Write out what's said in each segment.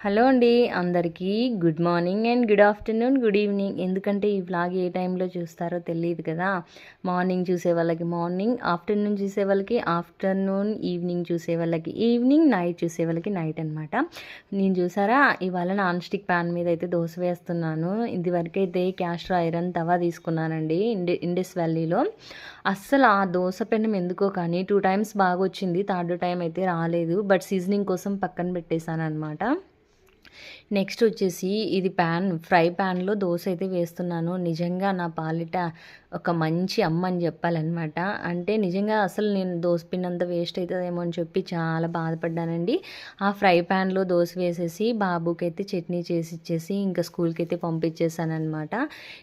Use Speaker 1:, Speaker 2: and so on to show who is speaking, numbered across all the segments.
Speaker 1: Hello అండి అందరికీ good morning and good afternoon good evening. ఎందుకంటే ఈ వ్లాగ్ ఏ టైంలో చూస్తారో తెలియదు కదా. మార్నింగ్ చూసే వాళ్ళకి మార్నింగ్ ఆఫ్టర్నూన్ చూసే వాళ్ళకి ఆఫ్టర్నూన్ ఈవినింగ్ చూసే వాళ్ళకి ఈవినింగ్ నైట్ చూసే వాళ్ళకి నైట్ అనమాట నేను చూసారా ఇవాళ నాన్ స్టిక్ ప్యాన్ మీద అయితే దోశ వేస్తున్నాను. ఇదివరకు అయితే క్యాస్టర్ ఐరన్ తవా తీసుకున్నానండి ఇండి ఇండస్ వ్యాలీలో. అస్సలు ఆ దోశ పెనం ఎందుకో కానీ టూ టైమ్స్ బాగా వచ్చింది థర్డ్ టైం అయితే రాలేదు బట్ సీజనింగ్ కోసం పక్కన పెట్టేశాను అనమాట నెక్స్ట్ వచ్చేసి ఇది ప్యాన్ ఫ్రై ప్యాన్లో దోశ అయితే వేస్తున్నాను. నిజంగా నా పాలిట ఒక మంచి అమ్మ అని చెప్పాలన్నమాట. అంటే నిజంగా అసలు నేను దోశ పిన్నంత వేస్ట్ అవుతుందేమో అని చెప్పి చాలా బాధపడ్డానండి. ఆ ఫ్రై ప్యాన్లో దోశ వేసేసి బాబుకి అయితే చట్నీ చేసి ఇచ్చేసి ఇంకా స్కూల్కి అయితే పంపించేసాను అనమాట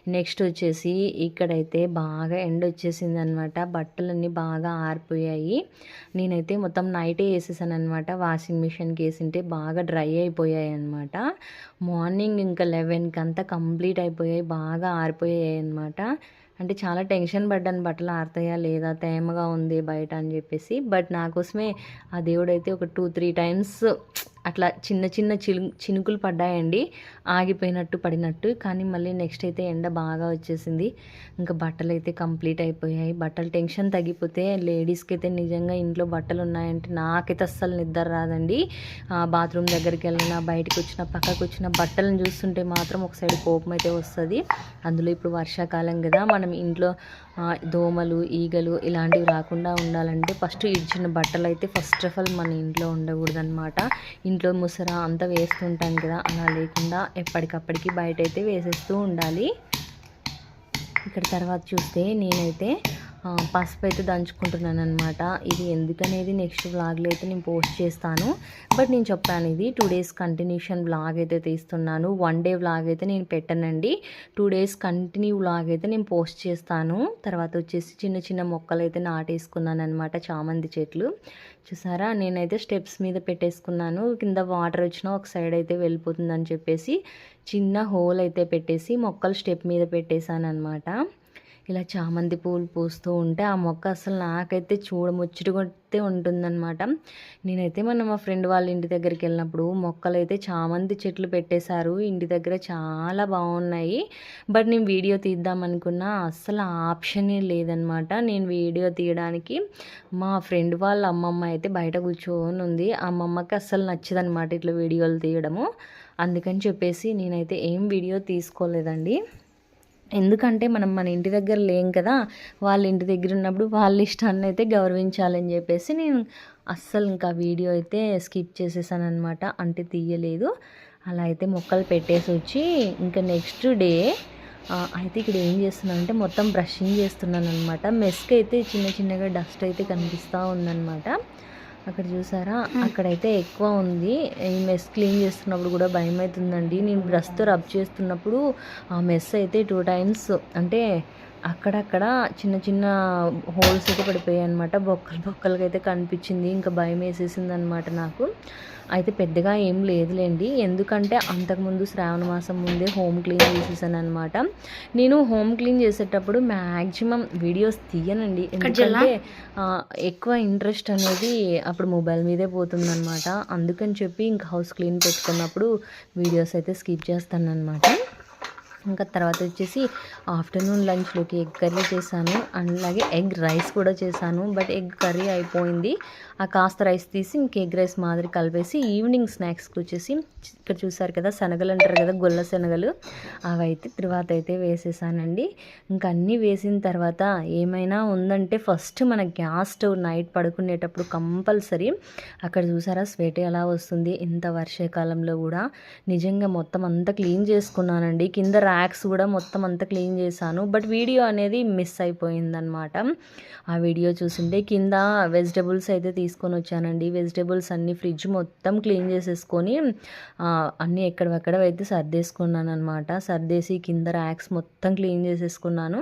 Speaker 1: నెక్స్ట్ వచ్చేసి ఇక్కడైతే బాగా ఎండ వచ్చేసింది అనమాట బట్టలన్నీ బాగా ఆరిపోయాయి. నేనైతే మొత్తం నైటే వేసేసాను అనమాట వాషింగ్ మిషన్కి వేసింటే బాగా డ్రై అయిపోయాయి అనమాట మార్నింగ్ ఇంకా లెవెన్కి అంతా కంప్లీట్ అయిపోయాయి బాగా ఆరిపోయాయి అనమాట అంటే చాలా టెన్షన్ పడ్డాను బట్టలు ఆరుతాయా లేదా తేమగా ఉంది బయట అని చెప్పేసి. బట్ నా కోసమే ఆ దేవుడైతే ఒక టూ త్రీ టైమ్స్ అట్లా చిన్న చిన్న చిలు చినుకులు పడ్డాయండి. ఆగిపోయినట్టు పడినట్టు. కానీ మళ్ళీ నెక్స్ట్ అయితే ఎండ బాగా వచ్చేసింది. ఇంకా బట్టలు అయితే కంప్లీట్ అయిపోయాయి. బట్టలు టెన్షన్ తగ్గిపోతే లేడీస్కి అయితే నిజంగా ఇంట్లో బట్టలు ఉన్నాయంటే నాకైతే అస్సలు నిద్ర రాదండి. బాత్రూమ్ దగ్గరికి వెళ్ళినా బయటకు వచ్చిన పక్కకు వచ్చిన బట్టలను చూస్తుంటే మాత్రం ఒక సైడ్ కోపం అయితే వస్తుంది. అందులో ఇప్పుడు వర్షాకాలం కదా మనం ఇంట్లో దోమలు ఈగలు ఇలాంటివి రాకుండా ఉండాలంటే ఫస్ట్ ఇచ్చిన బట్టలు అయితే ఫస్ట్ ఆఫ్ ఆల్ మన ఇంట్లో ఉండకూడదు అనమాట ఇంట్లో ముసర అంతా వేస్తుంటాం కదా అలా లేకుండా ఎప్పటికప్పటికి బయట అయితే వేసేస్తూ ఉండాలి. ఇక్కడ తర్వాత చూస్తే నేనైతే పసుపు అయితే దంచుకుంటున్నాను అనమాట ఇది ఎందుకనేది నెక్స్ట్ వ్లాగ్లో అయితే నేను పోస్ట్ చేస్తాను. బట్ నేను చెప్పాను ఇది టూ డేస్ కంటిన్యూషన్ వ్లాగ్ అయితే తీస్తున్నాను. వన్ డే వ్లాగ్ అయితే నేను పెట్టానండి. టూ డేస్ కంటిన్యూ వ్లాగ్ అయితే నేను పోస్ట్ చేస్తాను. తర్వాత వచ్చేసి చిన్న చిన్న మొక్కలు అయితే నాటేసుకున్నాను అనమాట చామంతి చెట్లు. చూసారా? నేనైతే స్టెప్స్ మీద పెట్టేసుకున్నాను. కింద వాటర్ వచ్చినా ఒక సైడ్ అయితే వెళ్ళిపోతుందని చెప్పేసి చిన్న హోల్ అయితే పెట్టేసి మొక్కలు స్టెప్ మీద పెట్టేశాను అనమాట ఇలా చామంతి పూలు పూస్తూ ఉంటే ఆ మొక్క అసలు నాకైతే చూడముచ్చటగొట్టే ఉంటుందన్నమాట. నేనైతే మొన్న మా ఫ్రెండ్ వాళ్ళ ఇంటి దగ్గరికి వెళ్ళినప్పుడు మొక్కలు అయితే చామంతి చెట్లు పెట్టేశారు. ఇంటి దగ్గర చాలా బాగున్నాయి. బట్ నేను వీడియో తీద్దాం అనుకున్నా అస్సలు ఆప్షనే లేదనమాట నేను వీడియో తీయడానికి మా ఫ్రెండ్ వాళ్ళ అమ్మమ్మ అయితే బయట కూర్చొని ఉంది. అమ్మమ్మకి అస్సలు నచ్చదనమాట ఇట్లా వీడియోలు తీయడము. అందుకని చెప్పేసి నేనైతే ఏం వీడియో తీసుకోలేదండి. ఎందుకంటే మనం మన ఇంటి దగ్గర లేం కదా వాళ్ళ ఇంటి దగ్గర ఉన్నప్పుడు వాళ్ళ ఇష్టాన్ని అయితే గౌరవించాలని చెప్పేసి నేను అస్సలు ఇంకా వీడియో అయితే స్కిప్ చేసేసాను అనమాట అంటే తీయలేదు. అలా అయితే మొక్కలు పెట్టేసి వచ్చి ఇంకా నెక్స్ట్ డే అయితే ఇక్కడ ఏం చేస్తున్నాను అంటే మొత్తం బ్రషింగ్ చేస్తున్నాను అనమాట మెస్క్ అయితే చిన్న చిన్నగా డస్ట్ అయితే కనిపిస్తూ ఉందన్నమాట. అక్కడ చూసారా? అక్కడైతే ఎక్కువ ఉంది. ఈ మెస్ క్లీన్ చేస్తున్నప్పుడు కూడా భయం అవుతుందండి నేను బ్రష్తో రబ్ చేస్తున్నప్పుడు ఆ మెస్ అయితే టూ టైమ్స్ అంటే అక్కడక్కడ చిన్న చిన్న హోల్స్ అయితే పడిపోయాయి అనమాట బొక్కలు బొక్కలకి అయితే కనిపించింది. ఇంకా భయం వేసేసింది అనమాట నాకు. అయితే పెద్దగా ఏం లేదులేండి. ఎందుకంటే అంతకుముందు శ్రావణ మాసం ముందే హోమ్ క్లీన్ చేసేసాను అనమాట నేను హోమ్ క్లీన్ చేసేటప్పుడు మ్యాక్సిమం వీడియోస్ తీయనండి. ఎందుకంటే ఎక్కువ ఇంట్రెస్ట్ అనేది అప్పుడు మొబైల్ మీదే పోతుందన్నమాట. అందుకని చెప్పి ఇంకా హౌస్ క్లీన్ పెట్టుకున్నప్పుడు వీడియోస్ అయితే స్కిప్ చేస్తాను అనమాట ఇంకా తర్వాత వచ్చేసి ఆఫ్టర్నూన్ లంచ్లోకి ఎగ్ కర్రీ చేశాను. అండ్ అలాగే ఎగ్ రైస్ కూడా చేశాను. బట్ ఎగ్ కర్రీ అయిపోయింది. ఆ కాస్త రైస్ తీసి ఇంక ఎగ్ రైస్ మాదిరి కలిపేసి ఈవినింగ్ స్నాక్స్కి వచ్చేసి ఇక్కడ చూసారు కదా శనగలు అంటారు కదా గొల్ల శనగలు. అవైతే తర్వాత అయితే వేసేసానండి. ఇంకా అన్నీ వేసిన తర్వాత ఏమైనా ఉందంటే ఫస్ట్ మన గ్యాస్ స్టవ్ నైట్ పడుకునేటప్పుడు కంపల్సరీ అక్కడ చూసారా స్వెట్ ఎలా వస్తుంది ఇంత వర్షాకాలంలో కూడా. నిజంగా మొత్తం అంతా క్లీన్ చేసుకున్నానండి. కింద ర్యాక్స్ కూడా మొత్తం అంతా క్లీన్ చేశాను. బట్ వీడియో అనేది మిస్ అయిపోయిందనమాట ఆ వీడియో చూసింటే కింద వెజిటబుల్స్ అయితే తీసుకొని వచ్చానండి. వెజిటబుల్స్ అన్ని ఫ్రిడ్జ్ మొత్తం క్లీన్ చేసేసుకొని అన్నీ ఎక్కడెక్కడ అయితే సర్దేసుకున్నాను అనమాట సర్దేసి కింద ర్యాక్స్ మొత్తం క్లీన్ చేసేసుకున్నాను.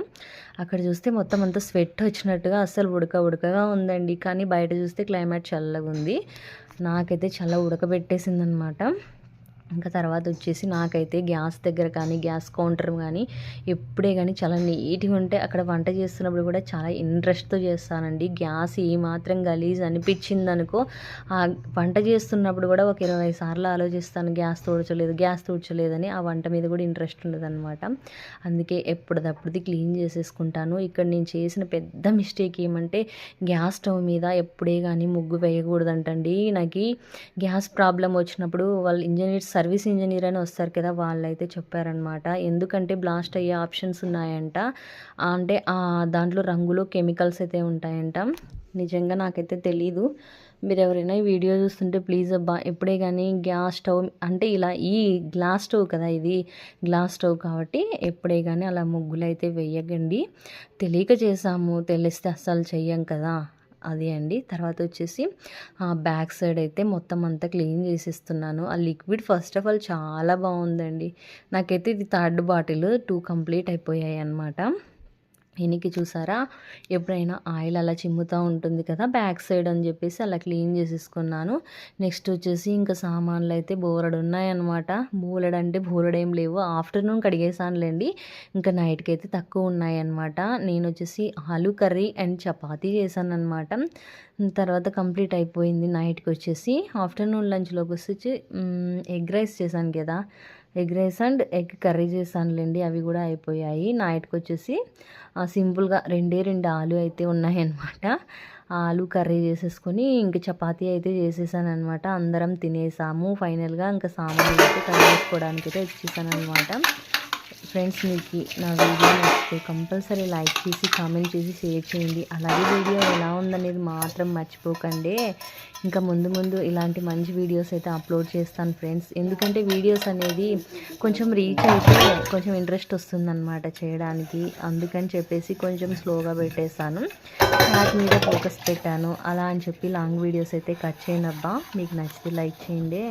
Speaker 1: అక్కడ చూస్తే మొత్తం అంతా స్వెట్ వచ్చినట్టుగా అస్సలు ఉడక ఉడకగా ఉందండి. కానీ బయట చూస్తే క్లైమేట్ చల్లగా ఉంది నాకైతే చాలా ఉడకబెట్టేసింది అనమాట ఇంకా తర్వాత వచ్చేసి నాకైతే గ్యాస్ దగ్గర కానీ గ్యాస్ కౌంటర్ కానీ ఎప్పుడే కానీ చాలా నీట్గా ఉంటే అక్కడ వంట చేస్తున్నప్పుడు కూడా చాలా ఇంట్రెస్ట్తో చేస్తానండి. గ్యాస్ ఏమాత్రం గలీజ్ అనిపించింది అనుకో ఆ వంట చేస్తున్నప్పుడు కూడా ఒక ఇరవై సార్లు ఆలోచిస్తాను గ్యాస్ తోడ్చలేదు గ్యాస్ తోడ్చలేదని ఆ వంట మీద కూడా ఇంట్రెస్ట్ ఉండదన్నమాట. అందుకే ఎప్పటిదప్పుడుది క్లీన్ చేసేసుకుంటాను. ఇక్కడ నేను చేసిన పెద్ద మిస్టేక్ ఏమంటే గ్యాస్ స్టవ్ మీద ఎప్పుడే కానీ ముగ్గు వేయకూడదంటండి. నాకు గ్యాస్ ప్రాబ్లం వచ్చినప్పుడు వాళ్ళు ఇంజనీర్స్ సర్వీస్ ఇంజనీర్ అని వస్తారు కదా వాళ్ళైతే చెప్పారనమాట ఎందుకంటే బ్లాస్ట్ అయ్యే ఆప్షన్స్ ఉన్నాయంట. అంటే దాంట్లో రంగులు కెమికల్స్ అయితే ఉంటాయంట. నిజంగా నాకైతే తెలీదు. మీరు ఎవరైనా ఈ వీడియో చూస్తుంటే ప్లీజ్ అబ్బా ఎప్పుడే కానీ గ్యాస్ స్టవ్ అంటే ఇలా ఈ గ్లాస్ స్టవ్ కదా ఇది గ్లాస్ స్టవ్ కాబట్టి ఎప్పుడే కానీ అలా ముగ్గులు అయితే వేయకండి. తెలియక చేసాము తెలిస్తే అస్సలు చెయ్యం కదా. అది అండి. తర్వాత వచ్చేసి బ్యాక్ సైడ్ అయితే మొత్తం అంతా క్లీన్ చేసేస్తున్నాను. ఆ లిక్విడ్ ఫస్ట్ ఆఫ్ ఆల్ చాలా బాగుందండి. నాకైతే ఇది థర్డ్ బాటిల్ టూ కంప్లీట్ అయిపోయాయి అన్నమాట వెనక్కి చూసారా? ఎప్పుడైనా ఆయిల్ అలా చిమ్ముతూ ఉంటుంది కదా బ్యాక్ సైడ్ అని చెప్పేసి అలా క్లీన్ చేసేసుకున్నాను. నెక్స్ట్ వచ్చేసి ఇంకా సామాన్లు అయితే బోరడు ఉన్నాయన్నమాట బోలెడు అంటే బోలెడు ఏం లేవు. ఆఫ్టర్నూన్ కడిగేసానులేండి ఇంకా నైట్కి అయితే తక్కువ ఉన్నాయన్నమాట. నేను వచ్చేసి ఆలు కర్రీ అండ్ చపాతీ చేశాను అనమాట తర్వాత కంప్లీట్ అయిపోయింది నైట్కి వచ్చేసి. ఆఫ్టర్నూన్ లంచ్లోకి వచ్చి ఎగ్ రైస్ చేశాను కదా. Egg rice and egg curry చేశానులేండి అవి కూడా అయిపోయాయి. నైట్కి వచ్చేసి సింపుల్గా రెండే రెండు ఆలు అయితే ఉన్నాయన్నమాట. ఆలు కర్రీ చేసేసుకొని ఇంక చపాతీ అయితే చేసేసాను అనమాట అందరం తినేసాము. ఫైనల్గా ఇంకా సామాన్లు అయితే కడిగేసుకోవడానికి అయితే వచ్చేసాను అనమాట ఫ్రెండ్స్ మీకు నా వీడియో నచ్చితే కంపల్సరీ లైక్ చేసి కామెంట్ చేసి షేర్ చేయండి. అలాగే వీడియో ఎలా ఉందనేది మాత్రం మర్చిపోకండి. ఇంకా ముందు ముందు ఇలాంటి మంచి వీడియోస్ అయితే అప్లోడ్ చేస్తాను ఫ్రెండ్స్. ఎందుకంటే వీడియోస్ అనేది కొంచెం రీచ్ అయితే కొంచెం ఇంట్రెస్ట్ వస్తుందన్నమాట చేయడానికి. అందుకని చెప్పేసి కొంచెం స్లోగా పెట్టేశాను. వాటి మీద ఫోకస్ పెట్టాను. అలా అని చెప్పి లాంగ్ వీడియోస్ అయితే కట్ చేయనబ్బా. మీకు నచ్చితే లైక్ చేయండి.